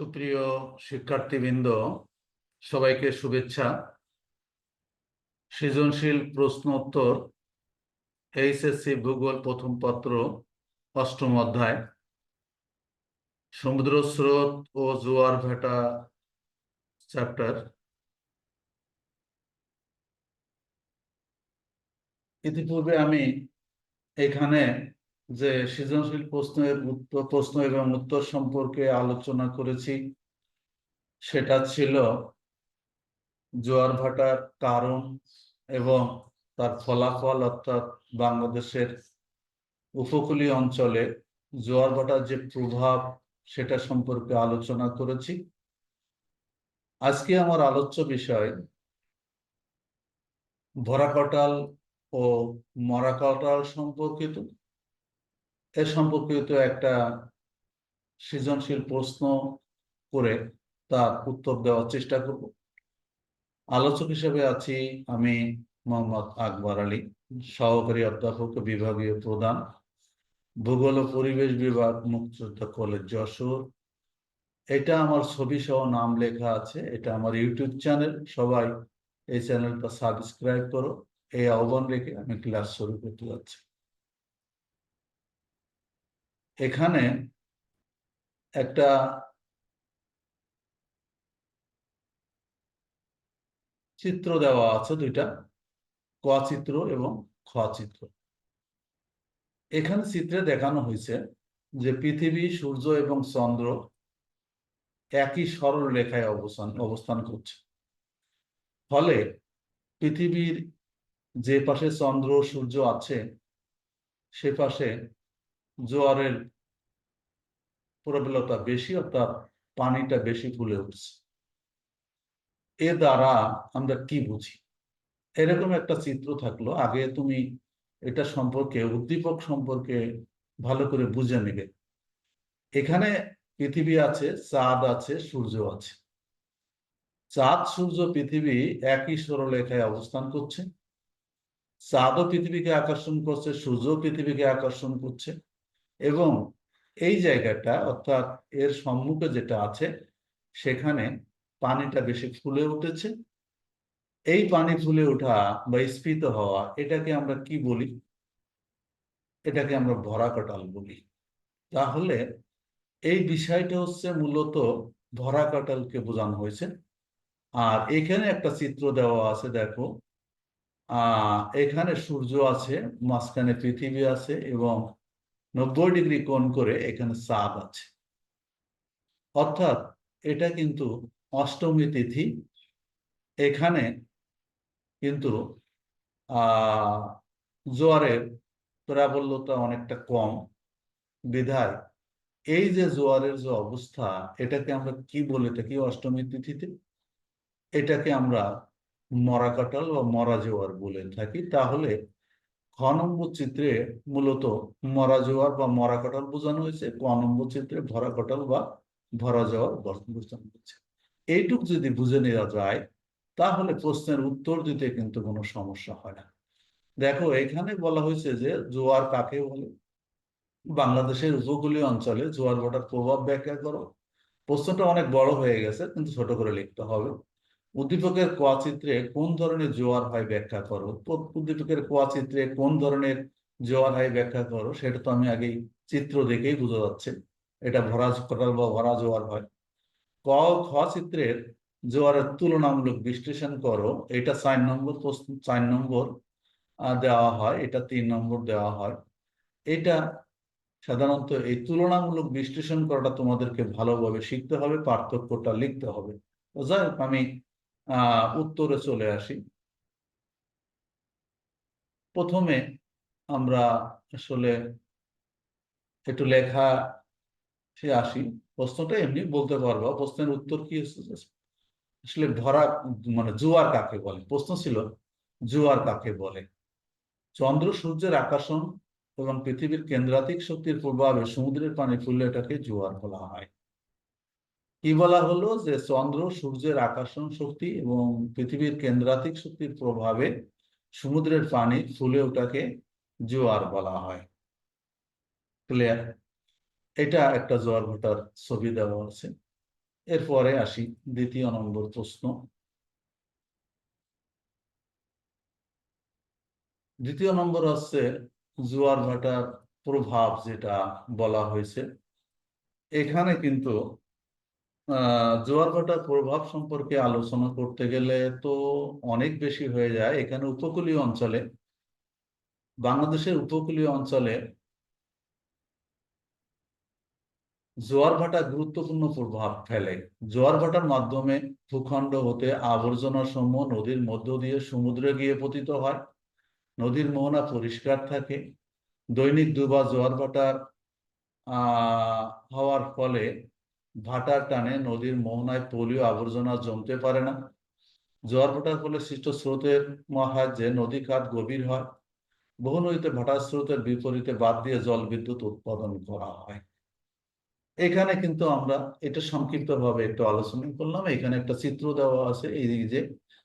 সুপ্রিয় শিক্ষার্থীবৃন্দ, সবাইকে শুভেচ্ছা। সৃজনশীল প্রশ্ন উত্তর, এইচএসসি ভূগোল প্রথম পত্র, অষ্টম অধ্যায়। সমুদ্র স্রোত ও জোয়ার ভাটা চ্যাপ্টার। ইতিপূর্বে আমি এখানে যে সৃজনশীল প্রশ্নের উত্তর, প্রশ্ন এবং উত্তর সম্পর্কে আলোচনা করেছি। সেটা ছিল জোয়ার ভাটার কারণ এবং তার ফলাফল অর্থাৎ বাংলাদেশের উপকূলীয় অঞ্চলে জোয়ার ভাটার যে প্রভাব, সেটা সম্পর্কে আলোচনা করেছি। আজকে আমার আলোচ্য বিষয় ভরাকটাল ও মরাকটাল সম্পর্কিত। এ সম্পর্কিত একটা সৃজনশীল প্রশ্ন করে তার উত্তর দেওয়ার চেষ্টা করব। আলোচক হিসেবে আছি আমি মোহাম্মদ আকবর আলী, সহকারী অধ্যাপক, বিভাগীয় প্রধান, ভূগোল ও পরিবেশ বিভাগ, মুক্তিযোদ্ধা কলেজ যশোর। এটা আমার ছবি সহ নাম লেখা আছে, এটা আমার ইউটিউব চ্যানেল, সবাই এই চ্যানেলটা সাবস্ক্রাইব করো। এই আহ্বান রেখে আমি ক্লাস শুরু করতে যাচ্ছি। এখানে একটা চিত্র দেওয়া আছে দুইটা ক চিত্র এবং খ চিত্র এখানে চিত্রে দেখানো হয়েছে যে পৃথিবী, সূর্য এবং চন্দ্র একই সরল রেখায় অবস্থান অবস্থান করছে। ফলে পৃথিবীর যে পাশে চন্দ্র, সূর্য আছে, সে পাশে জোয়ারের প্রবলতা বেশি অর্থাৎ পানিটা বেশি ফুলে উঠছে। এ দ্বারা আমরা কি বুঝি? এরকম একটা চিত্র থাকল, আগে তুমি এটা সম্পর্কে, উদ্দীপক সম্পর্কে ভালো করে বুঝে নেবে। এখানে পৃথিবী আছে, চাঁদ আছে, সূর্য আছে। চাঁদ, সূর্য, পৃথিবী একই সরলেখায় অবস্থান করছে। চাঁদও পৃথিবীকে আকর্ষণ করছে সূর্য পৃথিবীকে আকর্ষণ করছে এবং এই জায়গাটা অর্থাৎ এর সম্মুখে যেটা আছে, সেখানে পানিটা বেশি ফুলে উঠেছে। এই পানি ফুলে ওঠা বা স্ফীত হওয়া, এটাকে আমরা কি বলি? এটাকে আমরা ভরা কাটাল বলি। তাহলে এই বিষয়টা হচ্ছে মূলত ভরা কাটালকে বোঝানো হয়েছে। আর এখানে একটা চিত্র দেওয়া আছে, দেখো। আহ, এখানে সূর্য আছে, মাঝখানে পৃথিবী আছে এবং নব্বই ডিগ্রি কোণ করে এখানে চাঁদ আছে। অর্থাৎ এটা কিন্তু অষ্টমী তিথি। এখানে কিন্তু জোয়ারের প্রাবল্যতা অনেকটা কম। বিধায় এই যে জোয়ারের যে অবস্থা, এটাকে আমরা কি বলে? থাকি অষ্টমী তিথিতে? এটাকে আমরা মরা কাটাল বা মরা জোয়ার বলে থাকি। তাহলে খ নম্বর চিত্রে মূলত মরা জোয়ার বা মরা কাটাল বোঝানো হয়েছে ক নম্বর চিত্রে ভরা কাটাল বা ভরা জোয়ার বোঝানো হয়েছে। এইটুক যদি বুঝে নেওয়া যায়, তাহলে প্রশ্নের উত্তর দিতে কিন্তু কোনো সমস্যা হয় না। দেখো, এখানে বলা হয়েছে যে জোয়ার কাকে বলে? বাংলাদেশের উপকূলীয় অঞ্চলে জোয়ার ভাটার প্রভাব ব্যাখ্যা করো। প্রশ্নটা অনেক বড় হয়ে গেছে, কিন্তু ছোট করে লিখতে হবে। উদ্দীপকের ক চিত্রে কোন ধরনের জোয়ার হয় ব্যাখ্যা করো? উদ্দীপকের ক চিত্রে কোন ধরনের জোয়ার হয় ব্যাখ্যা করো? সেটা তো আমি আগেই চিত্র দেখেই বোঝা যাচ্ছে। এটা ভরা কটাল বা ভরা জোয়ার হয়। ক খ চিত্রের জোয়ারের তুলনামূলক বিশ্লেষণ করো। এটা চার নম্বর চার নম্বর দেওয়া হয়। এটা তিন নম্বর দেওয়া হয়। এটা সাধারণত এই তুলনামূলক বিশ্লেষণ করাটা তোমাদেরকে ভালোভাবে শিখতে হবে, পার্থক্যটা লিখতে হবে। যাই হোক, আমি উত্তরে চলে আসি। প্রথমে আমরা আসলে একটু লেখা সে আসি। প্রশ্নটা এমনি বলতে পারব। প্রশ্নের উত্তর কি আসলে ধরা মানে জোয়ার কাকে বলে? প্রশ্ন ছিল, জোয়ার কাকে বলে? চন্দ্র সূর্যের আকর্ষণ এবং পৃথিবীর কেন্দ্রাতিক শক্তির প্রভাবে সমুদ্রের পানি ফুললে এটাকে জোয়ার বলা হয়। কি বলা হলো যে চন্দ্র সূর্যের আকর্ষণ শক্তি এবং পৃথিবীর কেন্দ্রাতিক শক্তির প্রভাবে সমুদ্রের পানি ফুলে ওটাকে জোয়ার বলা হয়। ক্লিয়ার এটা একটা জোয়ার ভাটার ছবি দেওয়া আছে এরপরে আসি দ্বিতীয় নম্বর প্রশ্ন। দ্বিতীয় নম্বর হচ্ছে জোয়ার ভাটার প্রভাব যেটা বলা হয়েছে। এখানে কিন্তু জোয়ার ভাটার প্রভাব সম্পর্কে আলোচনা করতে গেলে তো অনেক বেশি হয়ে যায় এখানে উপকূলীয় অঞ্চলে। বাংলাদেশের উপকূলীয় অঞ্চলে জোয়ার ভাটা গুরুত্বপূর্ণ প্রভাব ফেলে। জোয়ার ভাটার মাধ্যমে ভূখণ্ড হতে আবর্জনা সমূহ নদীর মধ্য দিয়ে সমুদ্রে গিয়ে পতিত হয়। নদীর মোহনা পরিষ্কার থাকে। দৈনিক দুবার জোয়ার ভাটার হওয়ার ফলে ভাটার টানে নদীর মোহনায় পলীয় আবর্জনা জমতে পারে না। জোয়ার ভাটার ফলে সৃষ্ট স্রোতের সাহায্যে নদী খাত গভীর হয়, বহু নদীতে ভাটার স্রোতের বিপরীতে বাদ দিয়ে জল বিদ্যুৎ উৎপাদন করা হয়। এখানে কিন্তু আমরা এটা সংক্ষিপ্ত ভাবে একটু আলোচনা করলাম। এখানে একটা চিত্র দেওয়া আছে, এই যে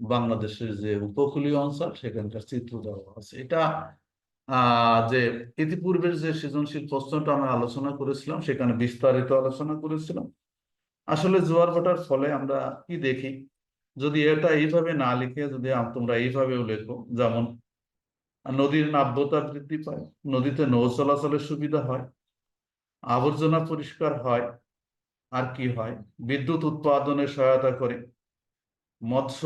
বাংলাদেশের যে উপকূলীয় অঞ্চল, সেখানকার চিত্র দেওয়া আছে। এটা যে ইতিপূর্বের যে সৃজনশীল প্রশ্নটা আমরা আলোচনা করেছিলাম, সেখানে বিস্তারিত আলোচনা করেছিলাম। আসলে জোয়ার ভাটার ফলে আমরা কি দেখি? যদি এটা এইভাবে না লিখে যদি তোমরা এইভাবেও লেখো, যেমন, নদীর নাব্যতা বৃদ্ধি পায়, নদীতে নৌ চলাচলের সুবিধা হয়, আবর্জনা পরিষ্কার হয়, আর কি হয়? বিদ্যুৎ উৎপাদনে সহায়তা করে, মৎস্য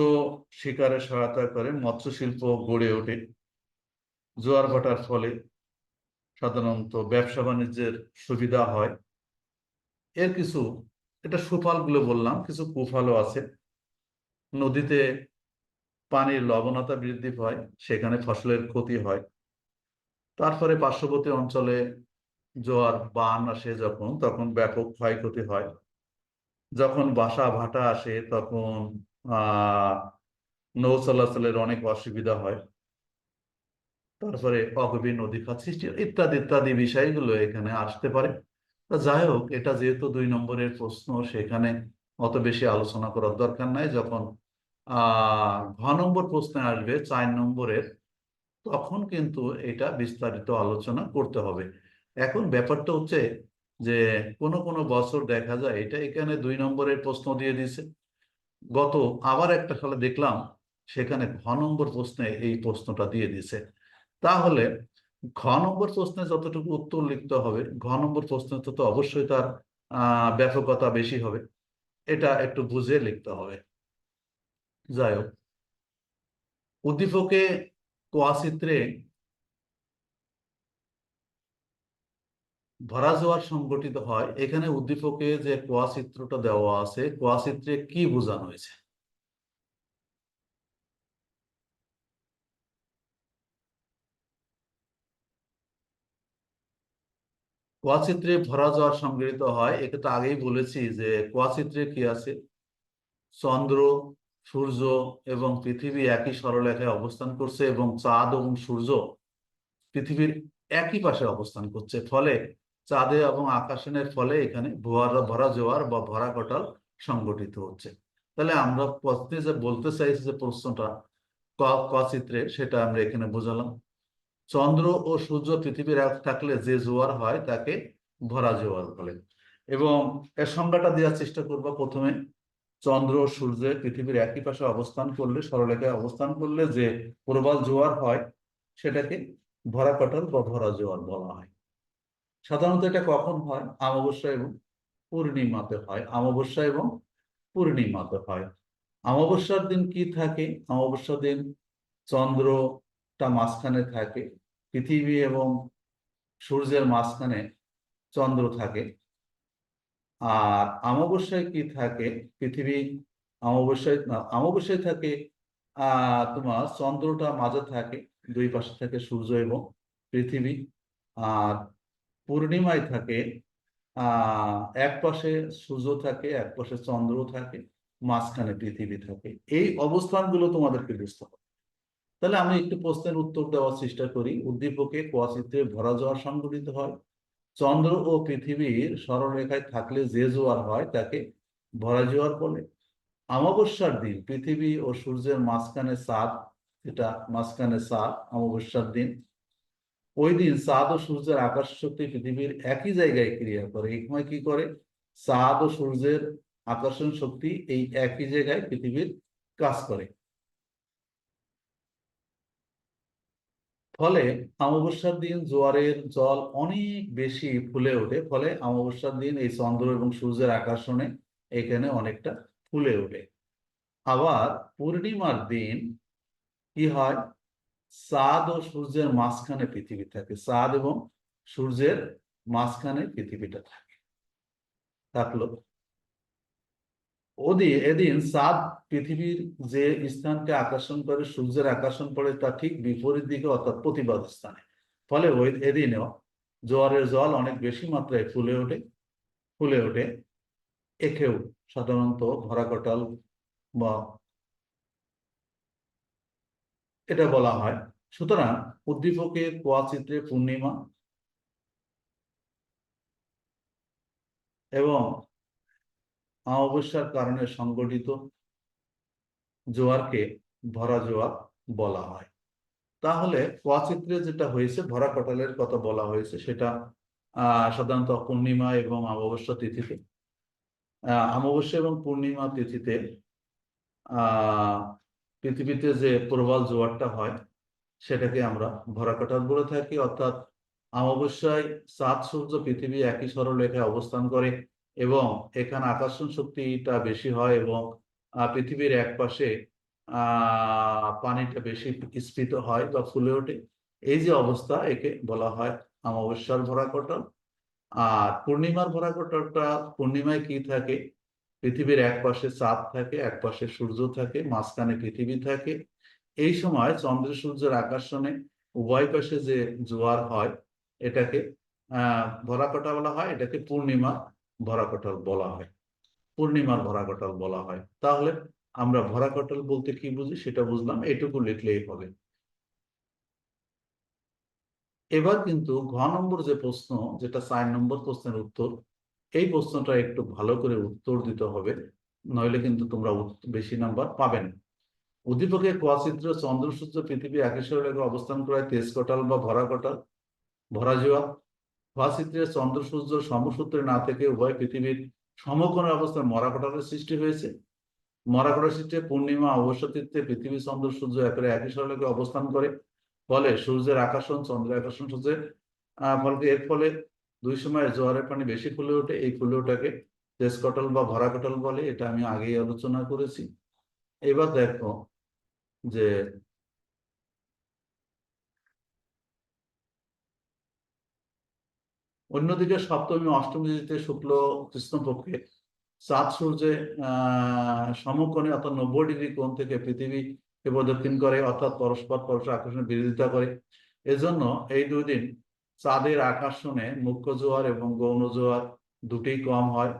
শিকারে সহায়তা করে মৎস্য শিল্প গড়ে ওঠে। জোয়ার ভাটার ফলে সাধারণত ব্যবসা বাণিজ্যের সুবিধা হয়। এর কিছু, এটা সুফলগুলো বললাম, কিছু কুফলও আছে। নদীতে পানির লবণতা বৃদ্ধি পায়, সেখানে ফসলের ক্ষতি হয়। তারপরে পার্শ্ববর্তী অঞ্চলে জোয়ার বান আসে যখন, তখন ব্যাপক ক্ষয়ক্ষতি হয়। যখন বাসা ভাটা আসে, তখন নৌ চলাচলের অনেক অসুবিধা হয়। তারপরে অগভীর নদী খাত সৃষ্টি ইত্যাদি ইত্যাদি বিষয়গুলো এখানে আসতে পারে। তা যাই হোক, এটা যেহেতু দুই নম্বরের প্রশ্ন, সেখানে অত বেশি আলোচনা করার দরকার নাই। যখন ঘ নম্বর প্রশ্নে আসবে, চার নম্বরের, তখন কিন্তু এটা বিস্তারিত আলোচনা করতে হবে। এখন ব্যাপারটা হচ্ছে যে, কোন কোনো বছর দেখা যায়, এটা এখানে দুই নম্বরের প্রশ্ন দিয়ে দিছে গত আবার একটা সালে দেখলাম, সেখানে ঘ নম্বর প্রশ্নে এই প্রশ্নটা দিয়ে দিছে তাহলে ঘ নম্বর প্রশ্নে যতটুকু উত্তর লিখতে হবে, ঘ নম্বর প্রশ্নে তো তো অবশ্যই তার ব্যাপকতা বেশি হবে। এটা একটু বুঝে লিখতে হবে। যাই হোক। উদ্দীপকে কোয়াচিত্রে ভরা জোয়ার সংগঠিত হয়। এখানে উদ্দীপকে যে কোয়াচিত্রটা দেওয়া আছে কোয়াচিত্রে কি বোঝানো হয়েছে? কোয়াচিত্রে ভরা জোয়ার সংগৃহীত হয় এটা তো আগেই বলেছি যে কোয়াচিত্রে কি আছে? চন্দ্র, সূর্য এবং পৃথিবী একই সরলরেখায় অবস্থান করছে এবং চাঁদ এবং সূর্য পৃথিবীর একই পাশে অবস্থান করছে। ফলে চাঁদে এবং আকাশনের ফলে এখানে ভরা ভরা জোয়ার বা ভরা কটাল সংগঠিত হচ্ছে। তাহলে আমরা প্রশ্নে যে বলতে চাইছি যে প্রশ্নটা ক চিত্রে সেটা আমরা এখানে বোঝালাম। চন্দ্র ও সূর্য পৃথিবীর থাকলে যে জোয়ার হয়, তাকে ভরা জোয়ার বলে। এবং এর সংজ্ঞাটা দেওয়ার চেষ্টা করব প্রথমে। চন্দ্র ও সূর্যের পৃথিবীর একই পাশে অবস্থান করলে, সরলরেখায় অবস্থান করলে যে প্রবাল জোয়ার হয়, সেটাকে ভরা কাটাল বা ভরা জোয়ার বলা হয়। সাধারণত এটা কখন হয়? অমাবস্যা এবং পূর্ণিমাতে হয়। অমাবস্যা এবং পূর্ণিমাতে হয়। অমাবস্যার দিন কি থাকে? অমাবস্যার দিন চন্দ্রটা মাঝখানে থাকে। পৃথিবী এবং সূর্যের মাঝখানে চন্দ্র থাকে। আর অমাবস্যায় কি থাকে? পৃথিবী অমাবস্যায় অমাবস্যায় থাকে তোমার চন্দ্রটা মাঝে থাকে, দুই পাশে থাকে সূর্য এবং পৃথিবী। আর পূর্ণিমায় থাকে এক পাশে সূর্য থাকে, এক পাশে চন্দ্র থাকে, মাঝখানে পৃথিবী থাকে। এই অবস্থানগুলো তোমাদেরকে বুঝতে হবে। তাহলে আমি একটু প্রশ্নের উত্তর দেওয়ার চেষ্টা করি। উদ্দীপকে কোয়াচিত্রে ভরা যাওয়া সংঘটিত হয়। চন্দ্র ও পৃথিবীর সরলরেখায় থাকলে যে জোয়ার হয়, তাকে ভরা জোয়ার বলে। অমাবস্যার দিন, পৃথিবী ও সূর্যের মাঝখানে চাঁদ, এটা মাঝখানে চাঁদ, অমাবস্যার দিন। ওই দিন চাঁদ ও সূর্যের আকাশ শক্তি পৃথিবীর একই জায়গায় ক্রিয়া করে। এই সময় কি করে? চাঁদ ও সূর্যের আকর্ষণ শক্তি এই একই জায়গায় পৃথিবীর কাজ করে। ফলে অমাবস্যার দিন জোয়ারের জল অনেক বেশি ফুলে ওঠে, ফলে অমাবস্যার দিন এই চন্দ্র এবং সূর্যের আকর্ষণে এখানে অনেকটা ফুলে ওঠে। আবার পূর্ণিমার দিন কি হয়? চাঁদ ও সূর্যের মাঝখানে পৃথিবী থাকে। চাঁদ এবং সূর্যের মাঝখানে পৃথিবীটা থাকে। থাকল ওদিন এদিন চাঁদ পৃথিবীর যে স্থানকে আকর্ষণ করে, সূর্যের আকর্ষণ পড়ে তা ঠিক বিপরীত দিকে, অর্থাৎ প্রতিবাদ স্থানে। ফলে ওই এদিনেও জোয়ারের জল অনেক বেশি মাত্রায় ফুলে ওঠে ফুলে ওঠে। একেও সাধারণত ভরাকটাল বা এটা বলা হয়। সুতরাং উদ্দীপকের চিত্রে পূর্ণিমা এবং অমাবস্যার কারণে সংগঠিত জোয়ারকে ভরা জোয়ার বলা হয়। তাহলে কোয়াচিত্রে যেটা হয়েছে, ভরা কটালের কথা বলা হয়েছে, সেটা সাধারণত পূর্ণিমা এবং অমাবস্যা তিথিতে। অমাবস্যা এবং পূর্ণিমা তিথিতে পৃথিবীতে যে প্রবল জোয়ারটা হয়, সেটাকে আমরা ভরা কাটাল বলে থাকি। অর্থাৎ অমাবস্যায় চাঁদ সূর্য পৃথিবী একই সরলরেখায় অবস্থান করে। এবং এখানে আকর্ষণ শক্তিটা বেশি হয় এবং পৃথিবীর এক পাশে পানিটা বেশি স্ফীত হয় বা ফুলে ওঠে। এই যে অবস্থা, একে বলা হয় অমাবস্যার ভরা কটল আর পূর্ণিমার ভরা কটলটা পূর্ণিমায় কি থাকে? পৃথিবীর এক পাশে চাঁদ থাকে এক পাশে সূর্য থাকে, মাঝখানে পৃথিবী থাকে। এই সময় চন্দ্র সূর্যের আকর্ষণে উভয় পাশে যে জোয়ার হয়, এটাকে, আহ, ভরাকটা বলা হয়, এটাকে পূর্ণিমা ভরাকটাল বলা হয়। পূর্ণিমার ভরাকটাল বলা হয়। তাহলে আমরা ভরাকটাল বলতে কি বুঝি? সেটা বুঝলাম, এটুকু লিখলেই হবে। এবার কিন্তু ঘ নম্বর যে প্রশ্ন, যেটা চার নম্বর প্রশ্নের উত্তর, এই প্রশ্নটা একটু ভালো করে উত্তর দিতে হবে, নইলে কিন্তু তোমরা বেশি নাম্বার পাবেন উদ্দীপকে কোয়াচিত্র চন্দ্র সূর্য পৃথিবী একেশ্বর রেখে অবস্থান করায় তেজ কটাল বা ভরা কটাল ভরা চন্দ্র সূর্য সমসূত্রে না থেকে উভয় পৃথিবীর সমকোণের অবস্থায় মরা কটালের সৃষ্টি হয়েছে। মরা কটার সৃষ্টি পূর্ণিমা অবশ্যতীর্থে পৃথিবী চন্দ্র সূর্য একের একই সরলেখে অবস্থান করে। ফলে সূর্যের আকর্ষণ চন্দ্রের আকর্ষণ সূর্যের ফলে এর ফলে দুই সময় জোয়ারের পানি বেশি ফুলে ওঠে। এই ফুলে ওঠাকে তেজ কটল বা ভরা কটল বলে। এটা আমি আগেই আলোচনা করেছি। এবার দেখো যে অন্যদিকে সপ্তমী, অষ্টমী তিথিতে শুক্ল কৃষ্ণপক্ষে চাঁদ সূর্যে সমকোণে অর্থাৎ নব্বই ডিগ্রি কোণ থেকে পৃথিবীকে প্রদক্ষিণ করে, অর্থাৎ পরস্পর পরস্পর আকর্ষণের বিরোধিতা করে। এজন্য এই দুই দিন চাঁদের আকর্ষণে মুখ্য জোয়ার এবং গৌণ জোয়ার দুটি কম হয়।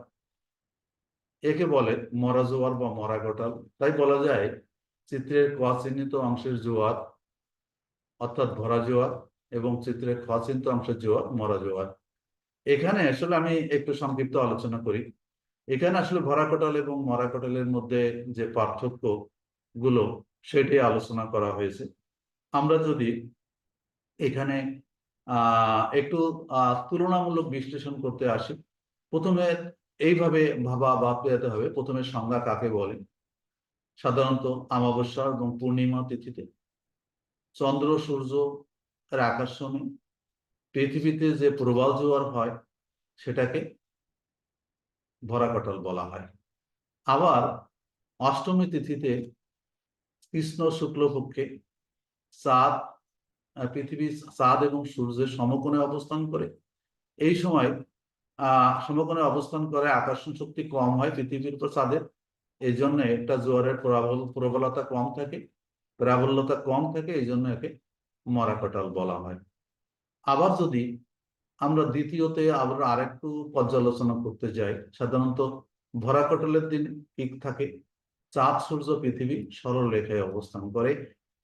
একে বলে মরা জোয়ার বা মরা গটাল। তাই বলা যায় চিত্রের ক অংশের জোয়ার, অর্থাৎ ভরা জোয়ার এবং চিত্রের খ অংশের জোয়ার, মরা জোয়ার। এখানে আসলে আমি একটু সংক্ষিপ্ত আলোচনা করি। এখানে আসলে ভরা কটাল এবং মরা কটালের মধ্যে যে পার্থক্যগুলো সেটি আলোচনা করা হয়েছে। আমরা যদি এখানে একটু তুলনামূলক বিশ্লেষণ করতে আসি, প্রথমে এইভাবে ভাবা বা পেতে হবে, প্রথমে সংজ্ঞা কাকে বলে? সাধারণত অমাবস্যা এবং পূর্ণিমা তিথিতে। চন্দ্র, সূর্য, এর আকর্ষণে পৃথিবীতে যে প্রবাল জোয়ার হয়, সেটাকে ভরাকটল বলা হয়। আবার অষ্টমী তিথিতে কৃষ্ণ শুক্লপক্ষে চাঁদ পৃথিবী চাঁদ এবং সূর্যের সমকোণে অবস্থান করে। এই সময় সমকোণে অবস্থান করে আকর্ষণ শক্তি কম হয় পৃথিবীর উপর চাঁদের এই জন্য একটা জোয়ারের প্রবল, প্রবলতা কম থাকে, প্রাবল্যতা কম থাকে এই জন্য একে মরাকটাল বলা হয়। আবার যদি আমরা দ্বিতীয়তে আমরা আরেকটু পর্যালোচনা করতে যাই, সাধারণত ভরাকটলের দিন পিক থাকে? চাঁদ, সূর্য, পৃথিবী সরল রেখায় অবস্থান করে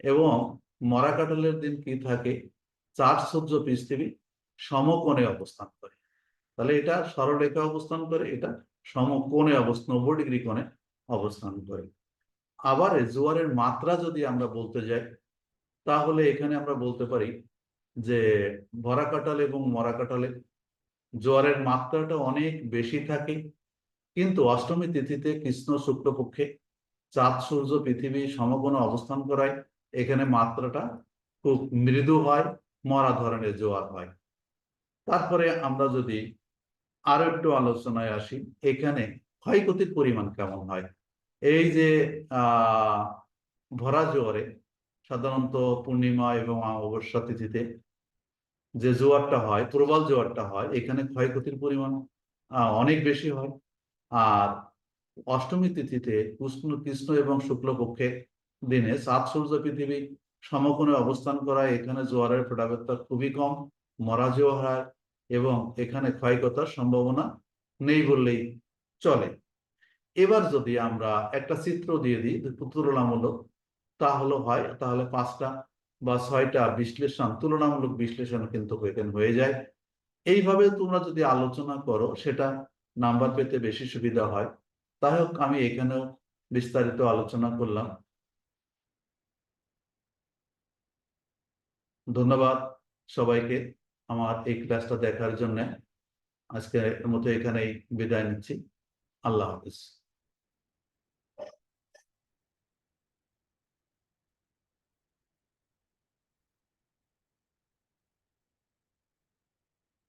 এবং মরাকাটলের দিন কি থাকে? চাঁদ, সূর্য, পৃথিবী সমকোণে অবস্থান করে। তাহলে এটা সরলরেখা অবস্থান করে, এটা সমকোণে অবস্থান নব্বই ডিগ্রি কোণে অবস্থান করে। আবার জোয়ারের মাত্রা যদি আমরা বলতে যাই, তাহলে এখানে আমরা বলতে পারি যে ভরা কাটাল এবং মরা কাটালে জোয়ারের মাত্রাটা অনেক বেশি থাকে। কিন্তু অষ্টমী তিথিতে কৃষ্ণ শুক্লপক্ষে চাঁদ, সূর্য পৃথিবী সমকোণে অবস্থান করায়, এখানে মাত্রাটা খুব মৃদু হয়, মরা ধরনের জোয়ার হয়। তারপরে আমরা যদি আরও একটু আলোচনায় আসি, এখানে ক্ষয়ক্ষতির পরিমাণ কেমন হয়? এই যে, আহ, ভরা জোয়ারে সাধারণত পূর্ণিমা এবং অমাবস্যা তিথিতে যে জোয়ারটা হয়, প্রবল জোয়ারটা হয়, এখানে ক্ষয়ক্ষতির পরিমাণ অনেক বেশি হয়। আর অষ্টমী তিথিতে কৃষ্ণ কৃষ্ণ এবং শুক্লপক্ষের দিনে সাত সূর্য পৃথিবী সমকোণে অবস্থান করায়, এখানে জোয়ারের প্রটাবেত্তা খুবই কম, মরা জোয়ার এবং এখানে ক্ষয়ক্ষতার সম্ভাবনা নেই বললেই চলে। এবার যদি আমরা একটা চিত্র দিয়ে দিই তুলনামূলক তাহলে হয়, তাহলে পাঁচটা বা ছয়টা বিশ্লেষণ, তুলনামূলক বিশ্লেষণ কিন্তু এখানে হয়ে যায়। এইভাবে তোমরা যদি আলোচনা করো, সেটা নাম্বার পেতে বেশি সুবিধা হয়। তাই হোক, আমি এখানেও বিস্তারিত আলোচনা করলাম। ধন্যবাদ সবাইকে আমার এই ক্লাসটা দেখার জন্য। আজকে মতো এখানেই বিদায় নিচ্ছি। আল্লাহ হাফিজ।